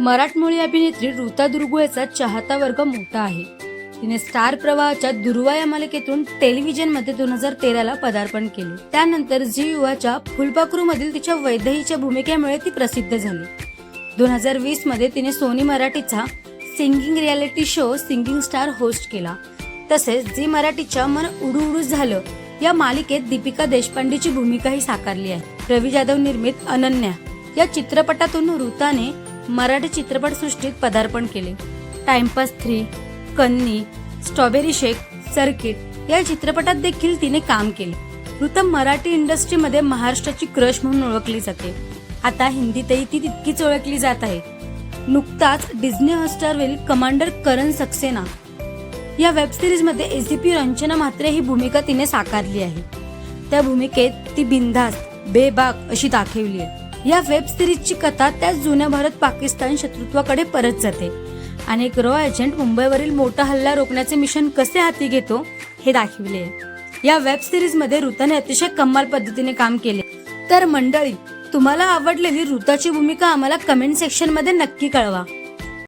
मराठमोळी अभिनेत्री ऋता दुर्गुळेचा चाहता वर्ग मोठा आहे. तिने स्टार प्रवाहाच्या दुर्वा या मालिकेतून टेलिव्हिजनमध्ये दोन हजार तेराला पदार्पण केले. त्यानंतर झी युवाच्या फुलपाखरू मधील तिच्या वैदहीच्या भूमिकेमुळे ती प्रसिद्ध झाली. दोन हजार वीसमध्ये तिने सोनी मराठीचा singing reality show singing star host केला. तसेच झी मराठीच्या मन उडू उडू झालं या मालिकेत दीपिका देशपांडेची भूमिकाही साकारली आहे. रवी जाधव निर्मित अनन्या या चित्रपटातून ऋताने मराठी चित्रपटसृष्टीत पदार्पण केले. Timepass three Kanni strawberry shake circuit या चित्रपटात देखील तिने काम केले. ऋता मराठी इंडस्ट्रीमध्ये महाराष्ट्राची क्रश म्हणून ओळखली जाते. आता हिंदीतही ती तितकीच ओळखली जात आहे. नुकताच डिझनी हॉटस्टारवरील कमांडर करण सक्सेना या वेब सिरीजमध्ये एसीपी रंजना म्हात्रे ही भूमिका तिने साकारली आहे. त्या भूमिकेत ती बिनधास्त बेबाक अशी दाखवली आहे. या वेब सिरीजची कथा त्याच जुन्या भारत पाकिस्तान शत्रुत्वाकडे परत जाते. आणि एक रॉ एजंट मुंबईवरील मोठा हल्ला रोखण्याचे मिशन कसे हाती घेतो हे दाखविले. या वेब सिरीजमध्ये ऋताने अतिशय कमाल पद्धतीने काम केले. तर मंडळी तुम्हाला आवडलेली ऋताची भूमिका आम्हाला कमेंट सेक्शनमध्ये नक्की कळवा.